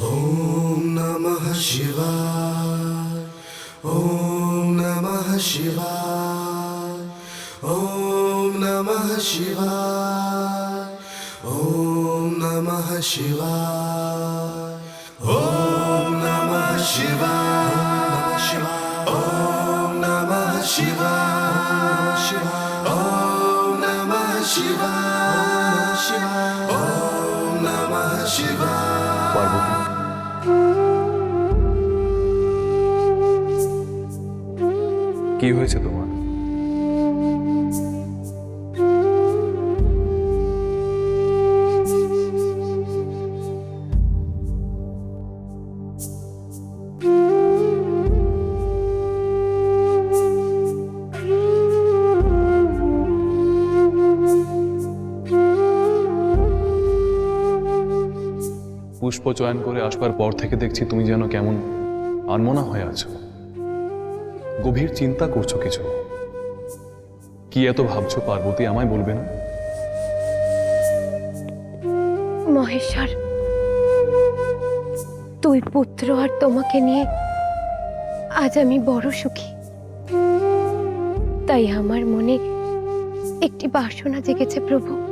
ॐ नमः शिवां नमः शिवाय ॐ नमः नमःमः ॐ नमः शिवां नमः शिवामः श ॐ नमः शि शि ॐ नमः शि ॐ नमः शि কি হয়েছে তোমার? পুষ্প চয়ন করে আসবার পর থেকে দেখছি তুমি যেন কেমন আনমনা হয়ে আছো। গভীর চিন্তা করছ কিছু? কি এত ভাবছ পার্বতী, আমায় বলবে না? মহেশ্বর, তুই পুত্র আর তোমাকে নিয়ে আজ আমি বড় সুখী। তাই আমার মনে একটি বাসনা জেগেছে প্রভু।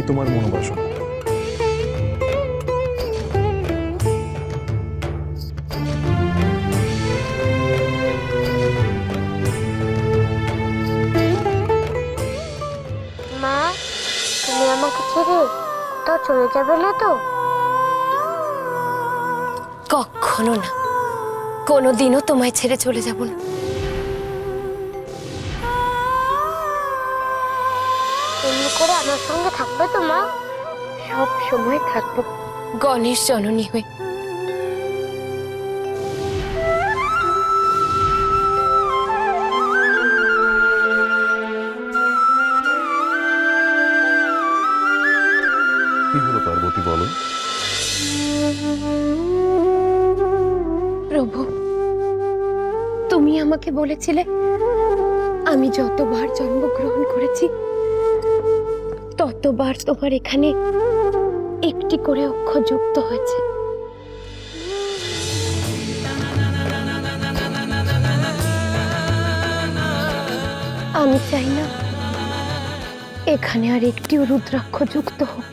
কি তোমার মনোবাসনা। মা তুমি আমাকে ছেড়ে কোথাও চলে যাবে না তো? কখনো না। কোনোদিনও তোমায় ছেড়ে চলে যাব না। আমার সঙ্গে থাকবে তো মা? সব সময় থাকব। গণেশ জননী হয়ে। কি হলো পার্বতী বলো? প্রভু তুমি আমাকে বলেছিলে আমি যতবার জন্মগ্রহণ করেছি ততবার তোমার এখানে একটি করে অক্ষর যুক্ত হয়েছে। আমি চাই না এখানে আর একটিও রুদ্রাক্ষ যুক্ত হোক।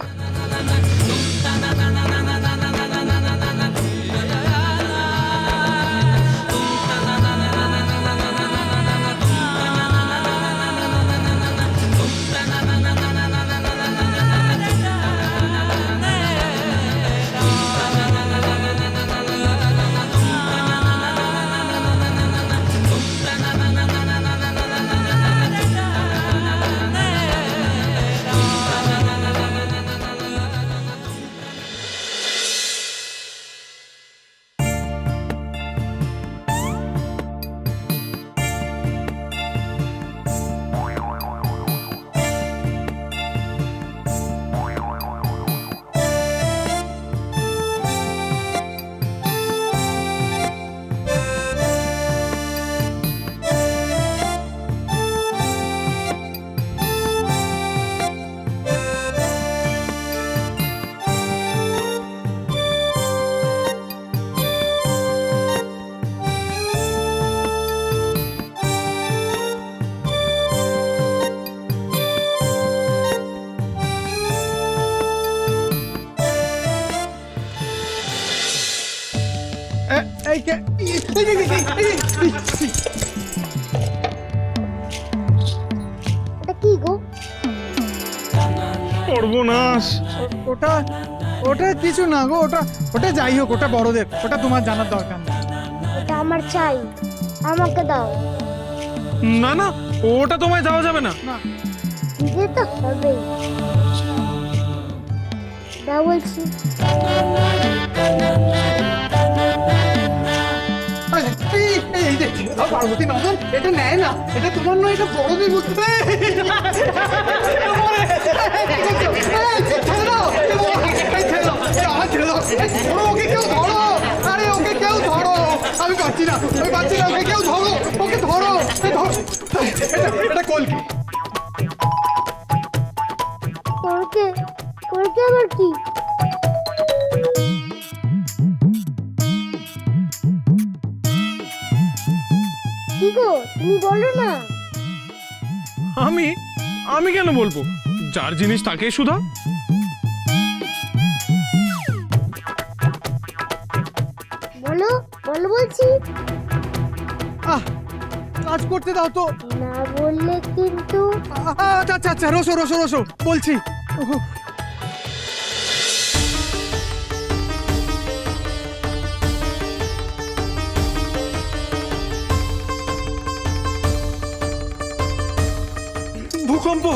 কে কি গো সর্বনাশ। ওটা ওটা কিছু না গো ওটা ওটা যাই হোক ওটা বড়দের ওটা তোমার জানার দরকার নেই। এটা আমার চাই আমাকে দাও। না না ওটা তোমায় দেওয়া যাবে না। না। দিতে তো হবেই। দাও বলছি। এটা নেয় না। এটা তোমার নয়, এটা বড়দের বুঝতে ওকে কেউ ধরো। আরে, ওকে কেউ আমি পাচ্ছি না, আমি পাচ্ছি না, ওকে কেউ ধরো। ওকে ধরো এটা কলকি কি গো তুমি বলো না। আমি? আমি কেন বলব? যার জিনিস তাকেই সুধা। বলো বলো বলছি। আহ কাজ করতে দাও তো। না বললে কিন্তু আচ্ছা আচ্ছা আচ্ছা রসো রসো রসো বলছি। ভূকম্প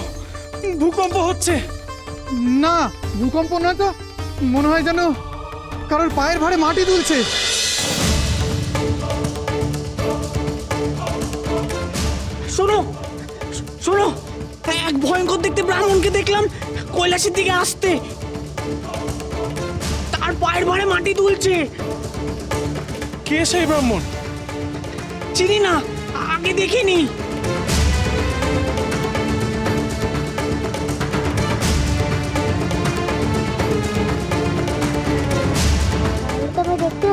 ভূকম্প হচ্ছে। না ভূকম্প না তো। মনে হয় যেন কারোর পায়ের ভারে মাটি তুলছে। শোনো শোনো এক ভয়ঙ্কর দেখতে ব্রাহ্মণকে দেখলাম কৈলাসের দিকে আসতে। তার পায়ের ভারে মাটি তুলছে। কে সেই ব্রাহ্মণ? চিনি না আগে দেখিনি। তাহলে তবে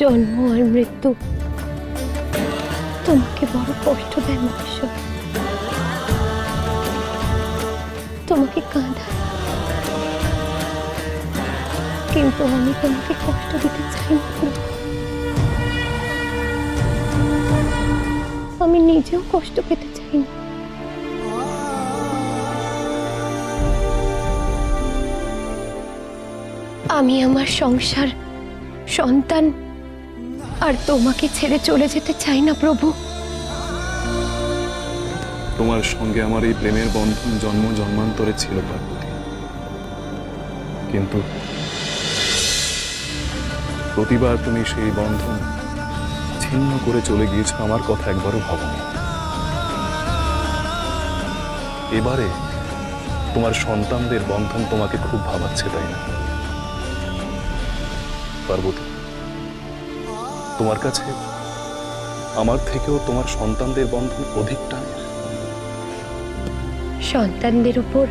জন্ম আর মৃত্যু। তোমাকে বড় কষ্ট দেয় মহেশ্বর। তোমাকে কাঁদায় কিন্তু আমি তোমাকে কষ্ট দিতে চাই না। আমি নিজেও কষ্ট পেতে চাই না। আমি আমার সংসার, সন্তান আর তোমাকে ছেড়ে চলে যেতে চাই না, প্রভু। তোমার সঙ্গে আমার এই প্রেমের বন্ধন জন্ম জন্মান্তরে ছিল, পার্বতী। কিন্তু প্রতিবার তুমি সেই বন্ধন ছিন্ন করে চলে গিয়েছো, আমার কথা একবারও ভাবনি। এবারে তোমার সন্তানদের বন্ধন তোমাকে খুব ভাবাচ্ছে, তাই না? পার্বতী তোমার কাছে আমার থেকেও তোমার সন্তানদের বন্ধন অধিক টানের। সন্তানদের উপর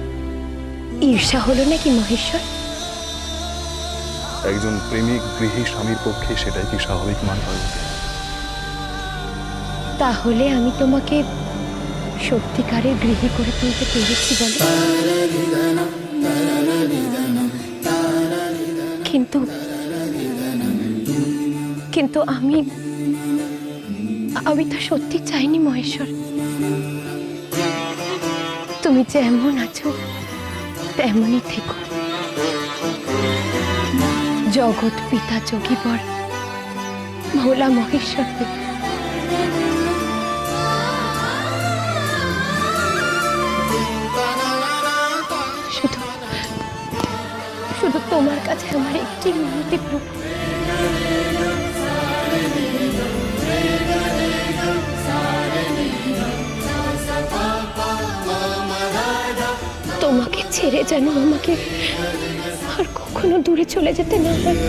ঈর্ষা হলো নাকি মহেশ্বর? একজন প্রেমিক গৃহী স্বামীর পক্ষে সেটাই কি স্বাভাবিক মান পার্বতী তাহলে আমি তোমাকে সত্যিকারের গৃহী করে তুলতে পেরেছি বলো। কিন্তু কিন্তু আমি আমি তো সত্যি চাইনি মহেশ্বর। তুমি যেমন আছো, তেমনই থেকো। জগৎ পিতা যোগীবর ভোলা মহেশ্বর শুধু শুধু তোমার কাছে আমার একটি মিনতি প্রভু ছেড়ে যেন আমাকে আর কখনো দূরে চলে যেতে না হয়।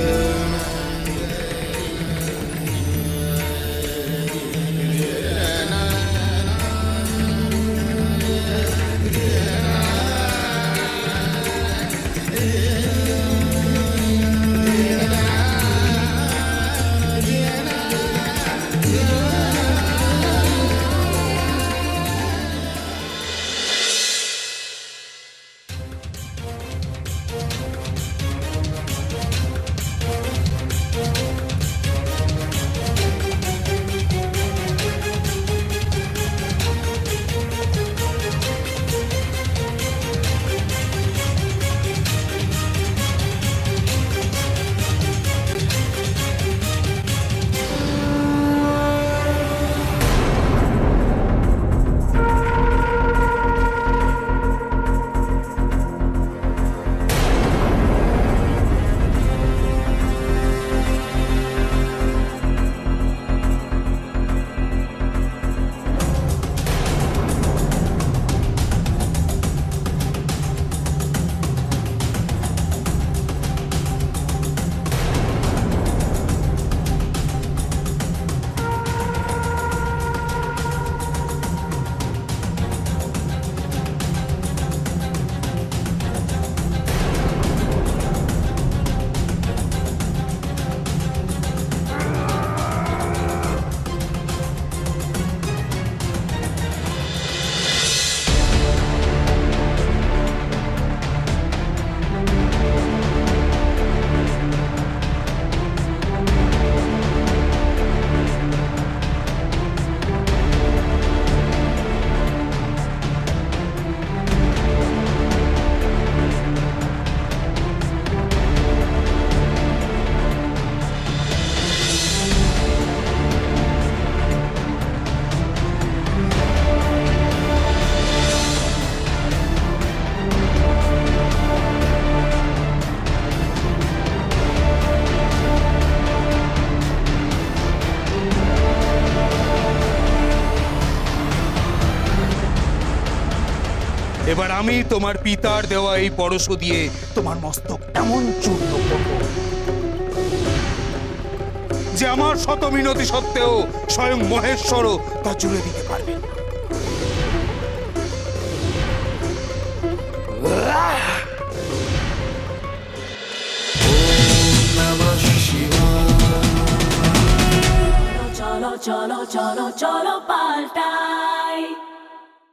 তোমার পিতার দেওয়া এই পরশ দিয়ে তোমার মস্তক এমন চূর্ণ করব যে আমার শত মিনতি সত্ত্বেও স্বয়ং মহেশ্বরও তা জুড়ে দিতে শিবায় cholo, cholo, cholo, cholo, paltai.